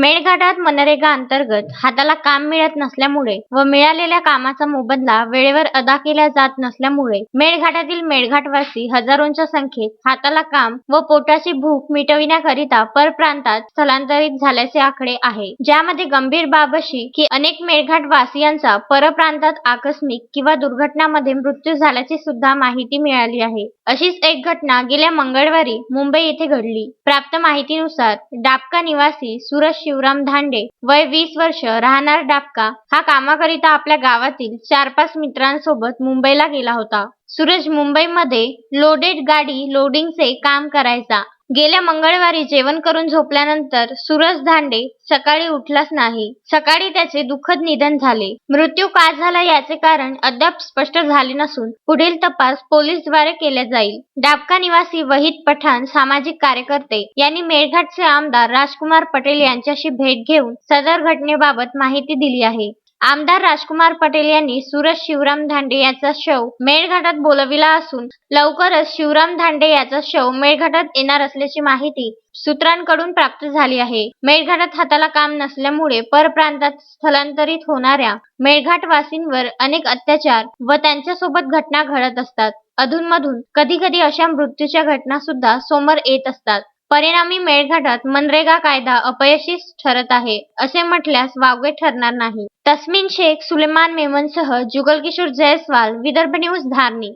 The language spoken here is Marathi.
मेळघाटात मनरेगा अंतर्गत हाताला काम मिळत नसल्यामुळे व मिळालेल्या कामाचा मोबदला वेळेवर अदा केला जात नसल्यामुळे मेळघाटातील मेळघाटवासी हजारोंच्या संख्येत हाताला काम व पोटाची भूक मिटविण्याकरिता परप्रांतात स्थलांतरित झाल्याचे आकडे आहे. ज्यामध्ये गंभीर बाब अशी की अनेक मेळघाट वासियांचा परप्रांतात आकस्मिक किंवा दुर्घटनामध्ये मृत्यू झाल्याची सुद्धा माहिती मिळाली आहे. अशीच एक घटना गेल्या मंगळवारी मुंबई येथे घडली. प्राप्त माहितीनुसार डाबका निवासी सुरज शिवराम धांडे वय वीस वर्ष राहणार डाबका. हा कामाकरिता आपल्या गावातील चार पाच मित्रांसोबत मुंबईला गेला होता. सूरज मुंबईमध्ये लोडेड गाडी लोडिंगचे काम करायचा. गेल्या मंगळवारी जेवण करून झोपल्यानंतर सूरज धांडे सकाळी उठलाच नाही. सकाळी त्याचे दुःखद निधन झाले. मृत्यू का झाला याचे कारण अद्याप स्पष्ट झाले नसून पुढील तपास पोलीसद्वारे केला जाईल. डाबका निवासी वहीद पठाण सामाजिक कार्यकर्ते यांनी मेळघाटचे आमदार राजकुमार पटेल यांच्याशी भेट घेऊन सदर घटनेबाबत माहिती दिली आहे. आमदार राजकुमार पटेल यांनी सूरज शिवराम धांडे याचा शव मेळघाटात बोलविला असून लवकरच शिवराम धांडे याचा शव मेळघाटात येणार असल्याची माहिती सूत्रांकडून प्राप्त झाली आहे. मेळघाटात हाताला काम नसल्यामुळे परप्रांतात स्थलांतरित होणाऱ्या मेळघाटवासींवर अनेक अत्याचार व त्यांच्यासोबत घटना घडत असतात. अधूनमधून कधी कधी अशा मृत्यूच्या घटना सुद्धा समोर येत असतात. परिणामी मेळघाटात मनरेगा कायदा अपयशी ठरत आहे असे म्हटल्यास वावगे ठरणार नाही. तस्मिन शेख सुलेमान मेमनसह जुगल किशोर जयस्वाल विदर्भ न्यूज धारणी.